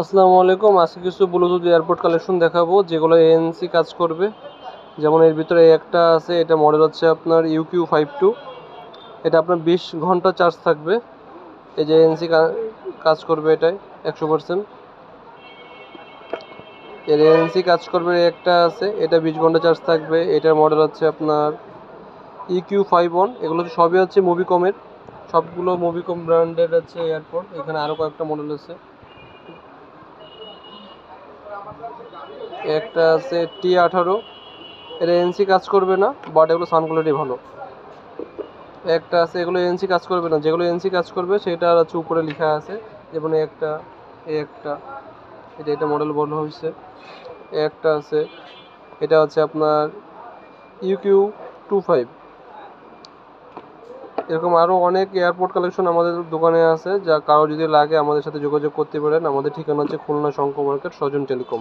আসসালামু আলাইকুম। আজকে কিছু ব্লুটুথ এয়ারপোর্ট কালেকশন দেখাবো, যেগুলো এএনসি কাজ করবে। যেমন এর ভিতরে একটা আছে, এটা মডেল হচ্ছে আপনার ইউকিউ ফাইভ টু এটা আপনার বিশ ঘণ্টা চার্জ থাকবে। এই যে এএনসি কাজ করবে এটাই, একশো পার্সেন্ট এর এএনসি কাজ করবে একটা আছে, এটা বিশ ঘণ্টা চার্জ থাকবে। এটার মডেল হচ্ছে আপনার ইকিউ ফাইভ ওয়ান এগুলো সবই হচ্ছে মুভিকমের সবগুলো মুভিকম ব্র্যান্ডের আছে এয়ারপোর্ট এখানে আরও কয়েকটা মডেল আছে। একটা আছে টি আঠারো। এটা এনসি কাজ করবে না বাট এগুলো সাউন্ড কোয়ালিটি ভালো। একটা আছে এগুলো এনসি কাজ করবে না, যেগুলো এনসি কাজ করবে সেটা হচ্ছে উপরে লেখা আছে, যেমন একটা একটা। এটা এটা মডেল বলা হয়েছে। একটা আছে, এটা হচ্ছে আপনার ইউকিউ টু ফাইভ এরকম আরও অনেক এয়ারপোর্ট কালেকশন আমাদের দোকানে আছে, যা কারও যদি লাগে আমাদের সাথে যোগাযোগ করতে পারেন। আমাদের ঠিকানা হচ্ছে খুলনা শঙ্কর মার্কেট সজন টেলিকম।